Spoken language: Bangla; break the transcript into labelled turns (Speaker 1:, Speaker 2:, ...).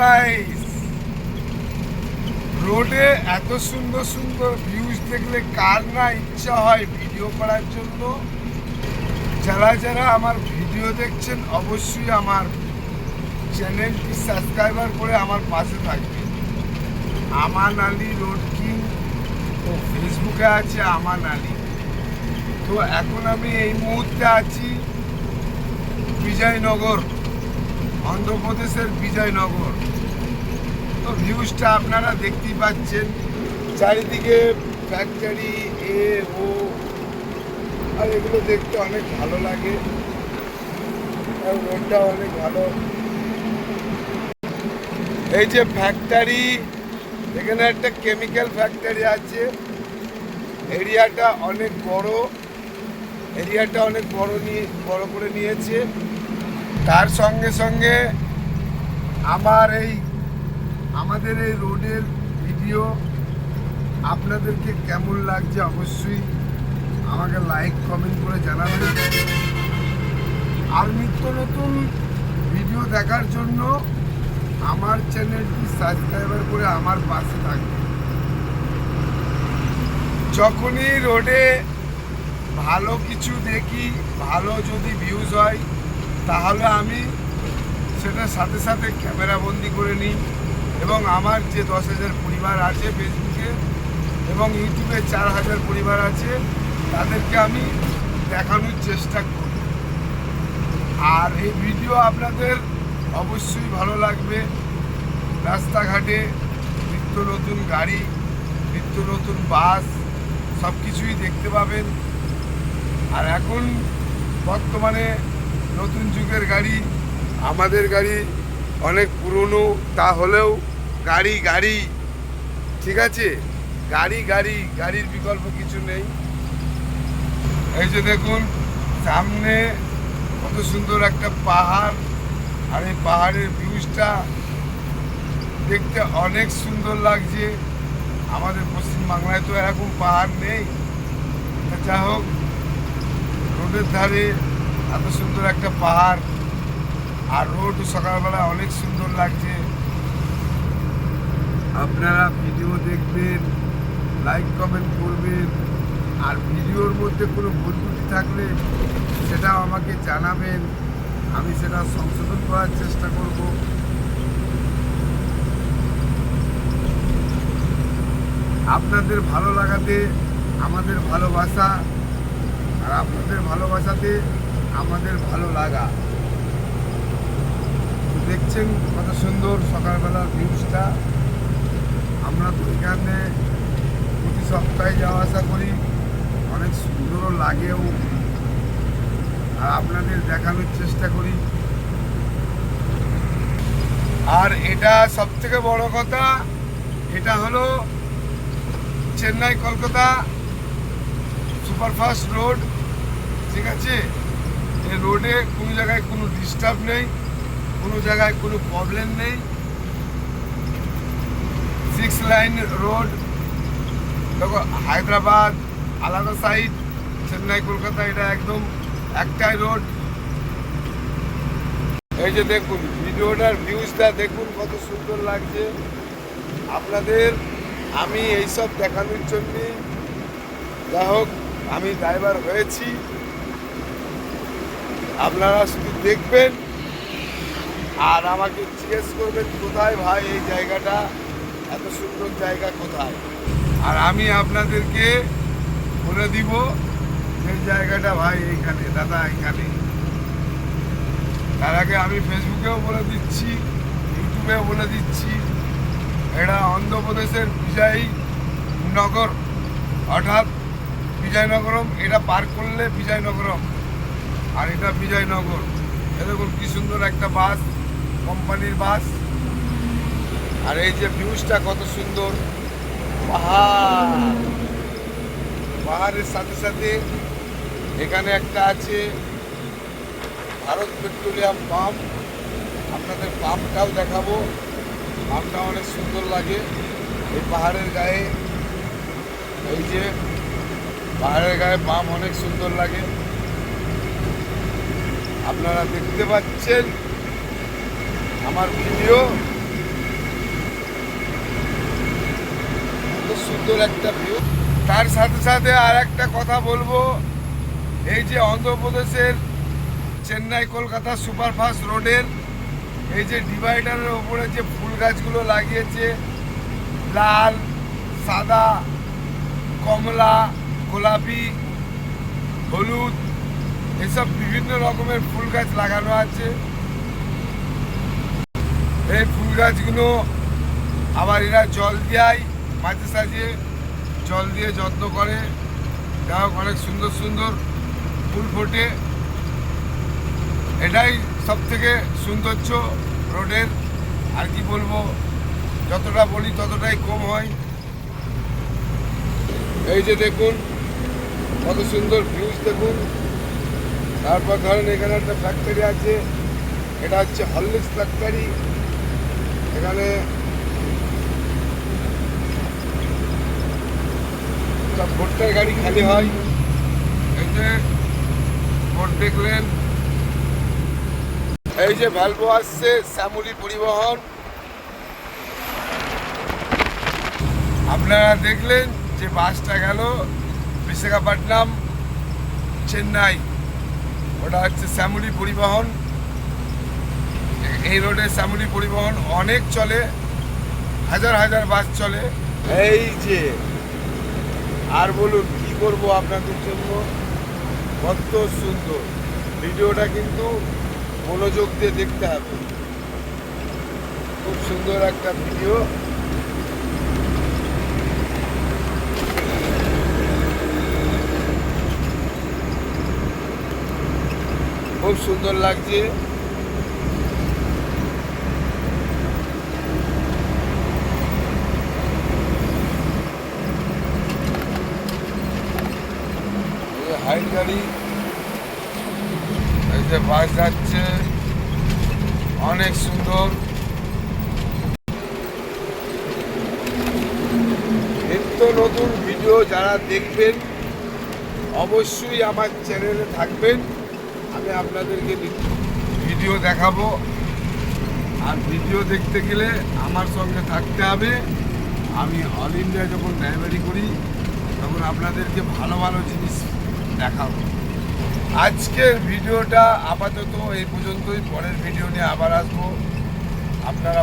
Speaker 1: গাইস রোডে এত সুন্দর সুন্দর ভিউজ দেখলে কার না ইচ্ছা হয় ভিডিও করার জন্য? যারা যারা আমার ভিডিও দেখছেন, অবশ্যই আমার চ্যানেলটি সাবস্ক্রাইবার করে আমার পাশে থাকবে আমান আলী রোড কিং ও ফেসবুকে আছে আমান আলী। তো এখন আমি এই মুহূর্তে আছি বিজয়নগর, অন্ধ্রপ্রদেশের বিজয়নগর। ভিউজটা আপনারা দেখতেই পাচ্ছেন। চারিদিকে ফ্যাক্টরি এ ও আর এগুলো দেখতে অনেক ভালো লাগে। আর রোডটা অনেক ভালো। এই যে ফ্যাক্টরি এখানে একটা কেমিক্যাল ফ্যাক্টরি আছে। এরিয়াটা অনেক বড়। এরিয়াটা অনেক বড় নিয়ে, বড় করে নিয়েছে। তার সঙ্গে সঙ্গে আমার এই আমাদের এই রোডের ভিডিও আপনাদেরকে কেমন লাগছে অবশ্যই আমাকে লাইক, কমেন্ট করে জানাবেন। আর নিত্য নতুন ভিডিও দেখার জন্য আমার চ্যানেলটি সাবস্ক্রাইবার করে আমার পাশে থাকবে যখনই রোডে ভালো কিছু দেখি, ভালো যদি ভিউজ হয়, তাহলে আমি সেটার সাথে সাথে ক্যামেরা বন্দি করে নিই। এবং আমার যে দশ হাজার পরিবার আছে ফেসবুকে এবং ইউটিউবে চার হাজার পরিবার আছে, তাদেরকে আমি দেখানোর চেষ্টা করব। আর এই ভিডিও আপনাদের অবশ্যই ভালো লাগবে। রাস্তাঘাটে নিত্য নতুন গাড়ি, নিত্য নতুন বাস সব কিছুই দেখতে পাবেন। আর এখন বর্তমানে নতুন যুগের গাড়ি, আমাদের গাড়ি অনেক পুরনো, তা হলেও গাড়ি গাড়ি। ঠিক আছে? গাড়ি গাড়ি, গাড়ির বিকল্প কিছু নেই। এই যে দেখুন, সামনে কত সুন্দর একটা পাহাড়, আর এই পাহাড়ের ভিউজটা দেখতে অনেক সুন্দর লাগছে। আমাদের পশ্চিমবাংলায় তো এরকম পাহাড় নেই। যা হোক, রোডের ধারে এত সুন্দর একটা পাহাড়, আর রোড সকালবেলা অনেক সুন্দর লাগছে। আপনারা ভিডিও দেখবেন লাইক কমেন্ট করবেন, আর ভিডিওর মধ্যে কোনো ত্রুটি থাকলে সেটা আমাকে জানাবেন। আমি সেটা সংশোধন করার চেষ্টা করব। আপনাদের ভালো লাগাতে, আমাদের ভালোবাসা, আর আপনাদের ভালোবাসাতে আমাদের ভালো লাগা। দেখছেন কত সুন্দর সকালবেলার ভিউজটা আমরা তো এখানে প্রতি সপ্তাহে যাওয়া আসা করি। অনেক সুন্দরও লাগেও আর আপনাদের দেখানোর চেষ্টা করি। আর এটা সব থেকে বড় কথা, এটা হলো চেন্নাই কলকাতা সুপারফাস্ট রোড, ঠিক আছে? এই রোডে কোনো জায়গায় কোনো ডিস্টার্ব নেই, কোনো জায়গায় কোনো প্রবলেম নেই। লাইন রোড দেখো, হায়দ্রাবাদ, আলাদা সাইড চেন্নাই, কলকাতা, এটা একদম একটাই রোড এই যে দেখুন, ভিডিওটার ভিউজটা দেখুন, কত সুন্দর লাগছে। আপনাদের, আমি এইসব দেখানোর জন্যে যা হোক, আমি ড্রাইভার হয়েছি। আপনারা শুধু দেখবেন, আর আমাকে জিজ্ঞেস করবেন, কোথায় ভাই এই জায়গাটা? এত সুন্দর জায়গা কোথায়? আর আমি আপনাদেরকে বলে দিব যে জায়গাটা ভাই এইখানে, দাদা এইখানে। তার আগে আমি ফেসবুকেও বলে দিচ্ছি, ইউটিউবেও বলে দিচ্ছি। এটা অন্ধ্রপ্রদেশের বিজয় নগর। অর্থাৎ বিজয়নগরম, এটা পার করলে বিজয়নগরম। আর এটা বিজয়নগর। এ দেখুন কি সুন্দর একটা বাস, কোম্পানির বাস। আর এই যে ভিউজটা কত সুন্দর। পাহাড়। পাহাড়ের সাথে সাথে এখানে একটা আছে ভারত পেট্রোলিয়াম পাম্প। আপনাদের পাম্পটাও দেখাবো। পাম্পটা অনেক সুন্দর লাগে। এই পাহাড়ের গায়ে, এই যে পাহাড়ের গায়ে পাম্প অনেক সুন্দর লাগে। আপনারা দেখতে পাচ্ছেন আমার ভিডিও। সুন্দর একটা ভিউ তার সাথে সাথে আর একটা কথা বলব, এই যে অন্ধ্রপ্রদেশের চেন্নাই কলকাতা সুপারফাস্ট রোডের, এই যে ডিভাইডারের ওপরে যে ফুল গাছগুলো লাগিয়েছে, লাল, সাদা, কমলা, গোলাপি, হলুদ, এসব বিভিন্ন রকমের ফুল গাছ লাগানো আছে। এই ফুল গাছগুলো আবার এরা জল দেয়। মাঝে সাজিয়ে জল দিয়ে যত্ন করে। যা অনেক সুন্দর সুন্দর ফুল ফোটে। এটাই সব থেকে সৌন্দর্য রোডের। আর কি বলব, যতটা বলি ততটাই কম হয়। এই যে দেখুন, কত সুন্দর ভিউজ দেখুন। তারপর ধরেন এখানে একটা ফ্যাক্টরি আছে, এটা হচ্ছে হরলিক্স ফ্যাক্টরি এখানে সব গাড়ি খালি হয়। এই যে ভোট দেখলেন। এই যে ভ্যালভো আসছে, শ্যামলী পরিবহন। আপনারা দেখলেন যে বাসটা গেল বিশাখাপট্টনম, চেন্নাই। ওটা হচ্ছে শ্যামলী পরিবহন। এই রোডে শ্যামলি পরিবহন অনেক চলে, হাজার হাজার বাস চলে। এই যে আর বলুন, কি করব আপনাদের জন্য? কত সুন্দর। ভিডিওটা কিন্তু মনোযোগ দিয়ে দেখতে হবে। খুব সুন্দর একটা ভিডিও। খুব সুন্দর লাগছে হাইট গাড়ি এই যে বাস যাচ্ছে, অনেক সুন্দর। নিত্য নতুন ভিডিও যারা দেখবেন, অবশ্যই আমার চ্যানেলে থাকবেন। আমি আপনাদেরকে ভিডিও দেখাবো। আর ভিডিও দেখতে গেলে আমার সঙ্গে থাকতে হবে। আমি অল ইন্ডিয়া যখন ড্রাইভারি করি, তখন আপনাদেরকে ভালো ভালো জিনিস দেখাবো। আজকের ভিডিওটা আপাতত এই পর্যন্তই। পরের ভিডিও নিয়ে আবার আসব। আপনারা